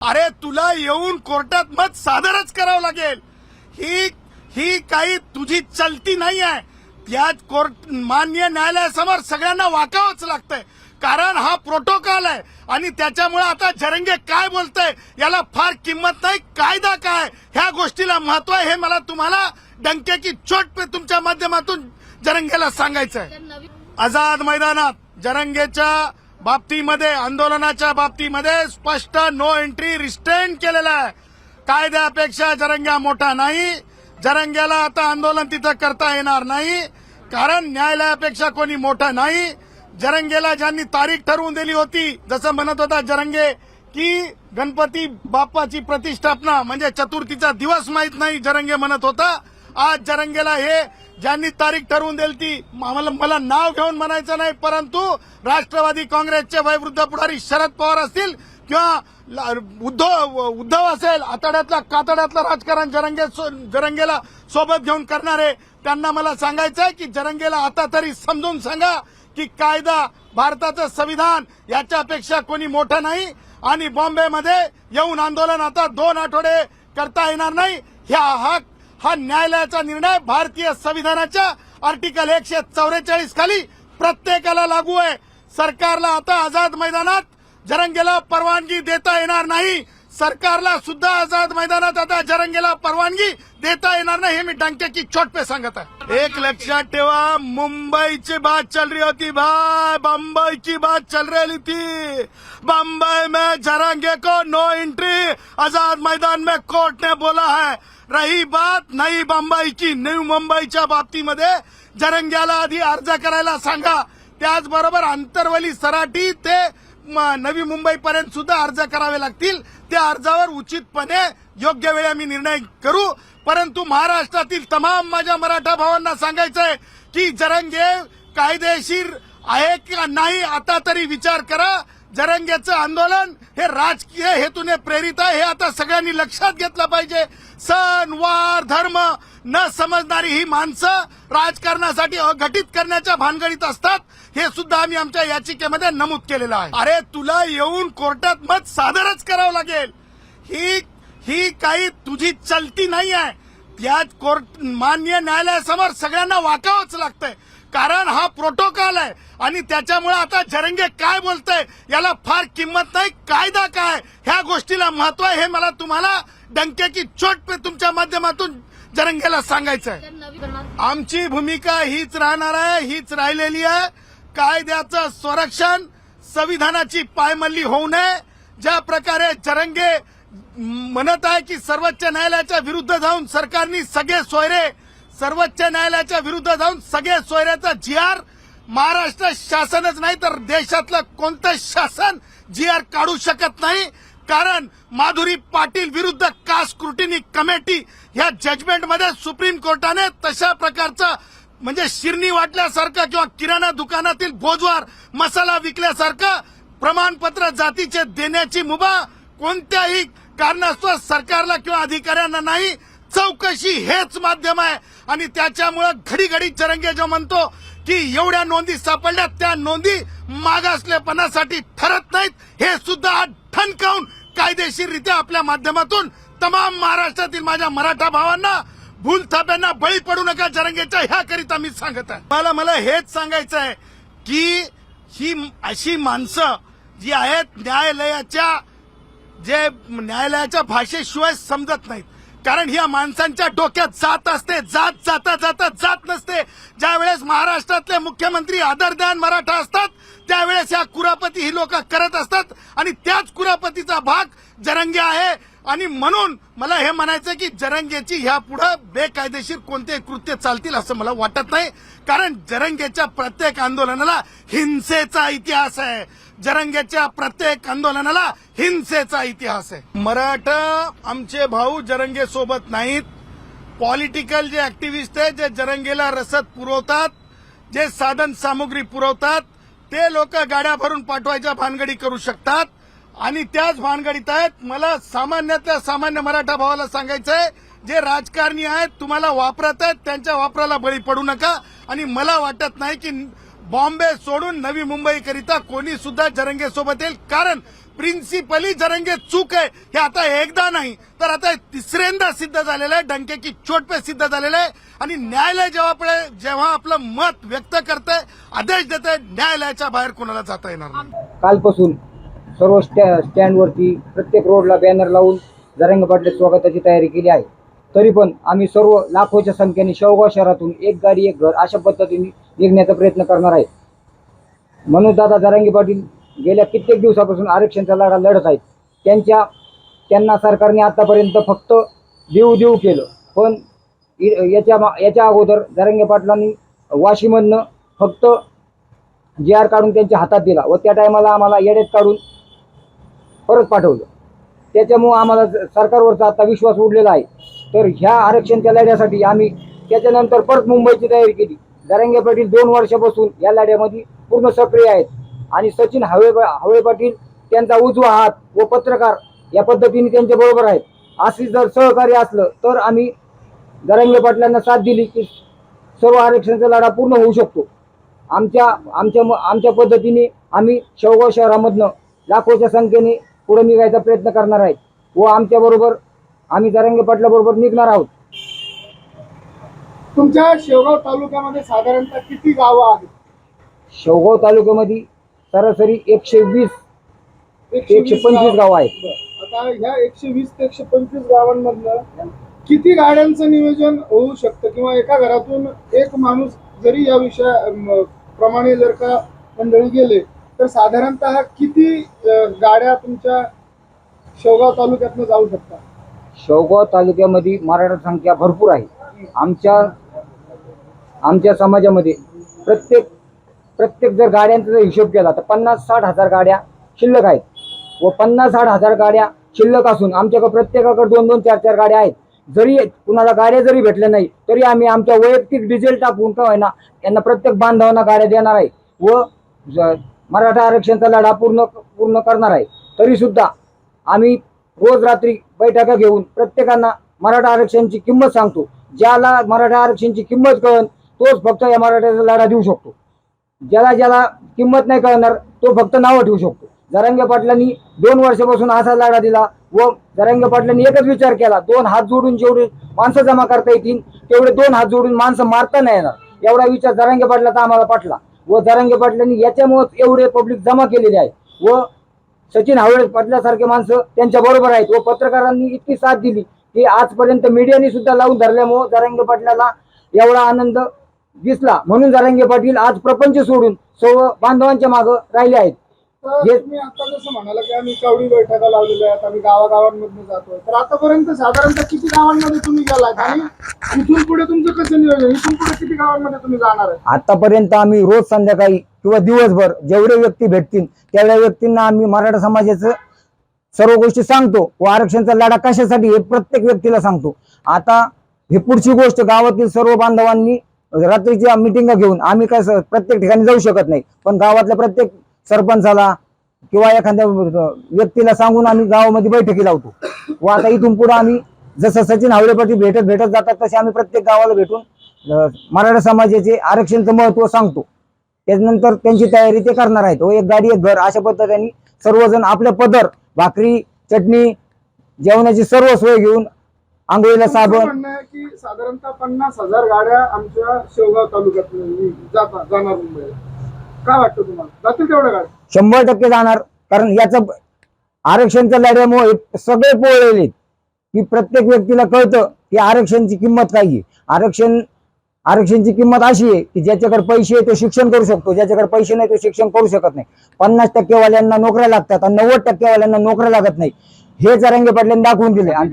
अरे तुला येऊन कोर्टात मत सादरच करावं लागेल. ही ही काही तुझी चलती नाही आहे त्यात कोर्ट मान्य न्यायालयासमोर सगळ्यांना वाकावंच लागतंय. कारण हा प्रोटोकॉल आहे आणि त्याच्यामुळे आता जरंगे काय बोलतय याला फार किंमत नाही कायदा काय? ह्या गोष्टीला महत्त्व आहे हे मला तुम्हाला डंक्याची चोट पे तुमच्या माध्यमातून जरंगेला सांगायचं आहे आझाद मैदानात जरंगेच्या बाबतीमध्ये आंदोलनाच्या बाबतीमध्ये स्पष्ट नो एंट्री रिस्ट्रेन केलेला आहे. कायद्यापेक्षा जरंग्या मोठा नाही. जरंग्याला आता आंदोलन तिथं करता येणार नाही. कारण न्यायालयापेक्षा कोणी मोठा नाही. जरंगेला ज्यांनी तारीख ठरवून दिली होती जसं म्हणत होता जरंगे की गणपती बाप्पाची प्रतिष्ठापना म्हणजे चतुर्थीचा दिवस माहीत नाही जरंगे म्हणत होता. आज जरंगेला हे ज्यांनी तारीख ठरवून दिली ती मला मला नाव घेऊन म्हणायचं नाही परंतु राष्ट्रवादी काँग्रेसचे वयवृद्ध पुढारी शरद पवार असतील किंवा उद्धव उद्धव असेल आतड्यातला कातड्यातलं राजकारण जरंगे सो- जरंगेला सोबत घेऊन करणारे त्यांना मला सांगायचं आहे की जरंगेला आता तरी समजून सांगा की कायदा भारताचं संविधान याच्यापेक्षा कोणी मोठं नाही आणि बॉम्बेमध्ये येऊन आंदोलन आता दोन आठवडे करता येणार नाही ह्या हा हा न्यायालयाचा निर्णय भारतीय संविधानाच्या आर्टिकल एकशे चौवेचाळीस खाली प्रत्येकाला लागू आहे. सरकारला आता आझाद मैदानात जरंगेला परवानगी देता येणार नाही. सरकारला सुद्धा आझाद मैदानात आता जरंगेला परवानगी देता येणार नाही हे मी डंक्याची चोट पे सांगत आहे. एक लक्षात ठेवा, मुंबईची बात चल रही होती भाई बम्बई की बात चल रही थी. बम्बई में जरंगे को नो एंट्री आज़ाद मैदान में कोर्ट ने बोला है. रही बात नई मुंबई न्यू मुंबईच्या बाबतीमध्ये. जरंग्याला आधी अर्ज करायला सांगा. त्याचबरोबर आंतरवली सराठी ते नवी मुंबईपर्यंत सुद्धा अर्ज करावे लागतील. त्या अर्जावर उचितपणे योग्य वेळी आम्ही निर्णय करू. परंतु महाराष्ट्रातील तमाम माझ्या मराठा भावांना सांगायचंय की जरंगे कायदेशीर आहे का नाही आता तरी विचार करा. जरंगेचं आंदोलन हे राजकीय हेतूने प्रेरित आहे हे आता सगळ्यांनी लक्षात घेतलं पाहिजे. सण वार धर्म न समजणारी ही माणसं राजकारणासाठी अघटित करण्याच्या भानगडीत असतात हे सुद्धा आम्ही आमच्या याचिकेमध्ये नमूद केलेलं आहे. अरे तुला येऊन कोर्टात मत सादरच करावं लागेल. ही ही काही तुझी चलती नाही आहे त्यात कोर्ट मान्य न्यायालयासमोर सगळ्यांना वाकावंच लागतंय. कारण हा प्रोटोकॉल आहे आणि त्याच्यामुळे आता जरंगे काय बोलतय याला फार किंमत नाही कायदा काय? ह्या गोष्टीला महत्त्व आहे हे मला तुम्हाला डंक्याची चोट पे तुमच्या माध्यमातून जरंगेला सांगायचं आहे आमची भूमिका हीच राहणार आहे हीच राहिलेली आहे. कायद्याचं संरक्षण संविधानाची पायमल्ली होऊ नये. ज्या प्रकारे जरंगे म्हणत आहे की सर्वोच्च न्यायालयाच्या विरुद्ध जाऊन सरकारनी सगळे सोयरे सर्वोच्च न्यायालयाच्या विरुद्ध जाऊन सगळे सोयऱ्याचा जी आर महाराष्ट्र शासनच नाही तर देशातलं कोणतं शासन जी आर काढू शकत नाही. कारण माधुरी पाटील विरुद्ध कास्ट स्क्रुटिनी कमिटी या जजमेंटमध्ये सुप्रीम कोर्टाने तशा प्रकारचं म्हणजे शिरणी वाटल्यासारखं किंवा किराणा दुकानातील भोजवार मसाला विकल्यासारखं प्रमाणपत्र जातीचे देण्याची मुभा कोणत्याही कारणास्तव सरकारला किंवा अधिकाऱ्यांना नाही चौकशी हेच माध्यम आहे. आणि त्याच्यामुळं घडी घडी चरंगे जो म्हणतो की एवढ्या नोंदी सापडल्या त्या नोंदी मागासलेपणासाठी ठरत नाहीत. हे सुद्धा ठणकावून कायदेशीररित्या आपल्या माध्यमातून तमाम महाराष्ट्रातील माझ्या मराठा भावांना भूलथाप्यांना बळी पडू नका जरंगेच्या ह्याकरिता मी सांगत आहे. मला मला हेच सांगायचं आहे की ही अशी माणसं जी आहेत न्यायालयाच्या जे न्यायालयाच्या भाषेशिवाय समजत नाहीत. कारण ह्या माणसांच्या डोक्यात जात असते जात जाता जाता जात नसते. ज्या वेळेस महाराष्ट्रातले मुख्यमंत्री आदरदान मराठा असतात त्यावेळेस या कुरापती ही लोक करत असतात. आणि त्याच कुरापतीचा भाग जरंगे आहे. आणि म्हणून मला हे म्हणायचं की जरंगेची ह्या पुढे बेकायदेशीर कोणते कृत्य चालतील असं मला वाटत नाही. कारण जरंगेच्या प्रत्येक आंदोलनाला हिंसेचा इतिहास आहे. जरंगेच्या प्रत्येक आंदोलनाला हिंसेचा इतिहास आहे. मराठा आमचे भाऊ जरंगे सोबत नाहीत. पॉलिटिकल जे ऍक्टिव्हिस्ट आहे जे जरंगेला रसद पुरवतात जे साधन सामुग्री पुरवतात ते लोक गाड्या भरून पाठवायच्या भानगडी करू शकतात. आणि त्याच भानगडीत आहेत. मला सामान्यातल्या सामान्य मराठा भावाला सांगायचंय जे राजकारणी आहेत तुम्हाला वापरत आहेत त्यांच्या वापराला बळी पडू नका. आणि मला वाटत नाही की बॉम्बे सोडून नवी मुंबईकरिता कोणी सुद्धा जरंगे सोबत येईल. कारण प्रिन्सिपली जरंगे चूक आहे. हे आता एकदा नाही तर आता तिसऱ्यांदा सिद्ध झालेलं आहे. डंके की चोट पे सिद्ध झालेलं आहे. आणि न्यायालय जेव्हा जेव्हा आपलं मत व्यक्त करतंय आदेश देत न्यायालयाच्या बाहेर कोणाला जाता येणार नाही. कालपासून सर्व स्टॅ स्टँडवरती प्रत्येक रोडला बॅनर लावून जरंग स्वागताची तयारी केली आहे. तरी पण आम्ही सर्व लाखोच्या संख्येने शेवगाव शहरातून एक गाडी एक घर अशा पद्धतीने निघण्याचा प्रयत्न करणार आहे. म्हणून दादा जरांगी पाटील गेल्या कित्येक दिवसापासून आरक्षणचा लढा लढत आहेत. त्यांच्या त्यांना सरकारने आतापर्यंत फक्त देऊ देऊ केलं. पण याच्या मा- याच्या अगोदर जरांगे पाटलांनी वाशीमधनं फक्त जी आर काढून त्यांच्या हातात दिला व त्या टायमाला आम्हाला येड्यात काढून परत पाठवलं. त्याच्यामुळं आम्हाला सरकारवरचा आता विश्वास उडलेला आहे. तर ह्या आरक्षणच्या लढ्यासाठी आम्ही त्याच्यानंतर परत मुंबईची तयारी केली. दरंगे पाटील दोन वर्षापासून या लढ्यामध्ये पूर्ण सक्रिय आहेत. आणि सचिन हवे हवे पाटील त्यांचा उजवा हात व पत्रकार या पद्धतीने त्यांच्या बरोबर आहेत. असे जर सहकार्य असलं तर आम्ही दरंगे पाटलांना साथ दिली की सर्व आरक्षणाचा लढा पूर्ण होऊ शकतो. आमच्या आमच्या आमच्या पद्धतीने आम्ही शेवगाव शहरामधनं लाखोच्या संख्येने पुढे निघायचा प्रयत्न करणार आहे व आमच्या बरोबर आम्ही जरंगे पाटलाबरोबर निघणार आहोत. तुमच्या शेवगाव तालुक्यामध्ये साधारणतः किती गावं आहेत? शेवगाव तालुक्यामध्ये सरासरी एकशे वीस एकशे पंचवीस गावं. आहेत. आता ह्या एकशे वीस ते एकशे पंचवीस गावांमधनं किती गाड्यांचं नियोजन होऊ शकतं? किंवा एका घरातून एक माणूस जरी या विषया म, प्रमाणे जर का मंडळी गेले तर साधारणतः किती गाड्या तुमच्या शेवगाव तालुक्यातनं जाऊ शकतात? शेवगाव तालुक्यामध्ये मराठा संख्या भरपूर आहे. आमच्या आमच्या समाजामध्ये प्रत्येक प्रत्येक जर गाड्यांचा जर हिशोब केला तर पन्नास साठ हजार गाड्या शिल्लक आहेत. व पन्नास साठ हजार गाड्या शिल्लक असून आमच्याकडे प्रत्येकाकडे दोन दोन चार चार गाड्या आहेत. जरी कुणाला गाड्या जरी भेटल्या नाही तरी आम्ही आमच्या वैयक्तिक डिझेल टाकून का होईना यांना प्रत्येक बांधवांना गाड्या देणार आहे. व ज- मराठा आरक्षणचा लढा पूर्ण पूर्ण करणार आहे. तरी सुद्धा आम्ही रोज रात्री बैठका घेऊन प्रत्येकांना मराठा आरक्षणची किंमत सांगतो. ज्याला मराठा आरक्षणची किंमत कळन तोच फक्त या मराठ्याचा लढा देऊ शकतो. ज्याला ज्याला किंमत नाही कळणार तो फक्त नावं ठेवू शकतो. जरांगे पाटलांनी दोन वर्षापासून असा लढा दिला व जरांगे पाटलांनी एकच विचार केला दोन हात जोडून जेवढे माणसं जमा करता येतील तेवढे दोन हात जोडून माणसं मारता नाही येणार. एवढा विचार जरांगे पाटलाचा आम्हाला पाटला. व जरांगे पाटलांनी याच्यामुळे एवढे पब्लिक जमा केलेले आहे व सचिन हावळे पाटलासारखे माणसं त्यांच्या बरोबर आहेत. व पत्रकारांनी इतकी साथ दिली की आजपर्यंत मीडियाने सुद्धा लावून धरल्यामुळं जारंगे पाटलाला एवढा आनंद दिसला. म्हणून जारंगे पाटील आज प्रपंच सोडून सर्व बांधवांच्या मागं राहिले आहेत. तर तुम्ही आता जसं म्हणाला की आम्ही बैठका लावलेल्या आहेत आम्ही गावागावांमधून जातोय. तर आतापर्यंत साधारणतः किती गावांमध्ये तुम्ही गेलात आणि इथून पुढे तुमचं कसं नियोजन? इथून पुढे किती गावांमध्ये तुम्ही जाणार आहे आतापर्यंत आम्ही रोज संध्याकाळी किंवा दिवसभर जेवढे व्यक्ती भेटतील तेवढ्या व्यक्तींना आम्ही मराठा समाजाचं सर्व गोष्टी सांगतो. व आरक्षणचा लढा कशासाठी हे प्रत्येक व्यक्तीला सांगतो. आता ही पुढची गोष्ट गावातील सर्व बांधवांनी रात्रीच्या मिटिंग घेऊन आम्ही काय प्रत्येक ठिकाणी जाऊ शकत नाही. पण गावातल्या प्रत्येक सरपंचाला किंवा एखाद्या व्यक्तीला सांगून आम्ही गावामध्ये बैठकी लावतो. व आता इथून पुढे आम्ही जसं सचिन हावळे पाटील भेटत भेटत जातात तसे आम्ही प्रत्येक गावाला भेटून मराठा समाजाचे आरक्षणचं महत्त्व सांगतो. त्यानंतर त्यांची तयारी ते करणार आहेत. व एक गाडी एक घर अशा पद्धतीने सर्वजण आपल्या पदर भाकरी चटणी जेवणाची सर्व सोय घेऊन आंघोळीला साबण. की साधारणतः पन्नास हजार गाड्या आमच्या शेवगाव तालुक्यात जाणार मुंबईला. काय वाटतं तुम्हाला? जातील तेवढ्या गाड्या शंभर टक्के जाणार. कारण याचं आरक्षणच्या लढ्यामुळे सगळे पोळलेले की प्रत्येक व्यक्तीला कळतं की आरक्षणची किंमत काय आहे. आरक्षण आरक्षणची किंमत अशी आहे की ज्याच्याकडे पैसे आहे तो शिक्षण करू शकतो. ज्याच्याकडे पैसे नाही तो शिक्षण करू शकत नाही. पन्नास टक्केवाल्यांना नोकऱ्या लागतात आणि नव्वद टक्केवाल्यांना नोकऱ्या लागत नाही. हे जरंगे पाटलांनी दाखवून दिले आणि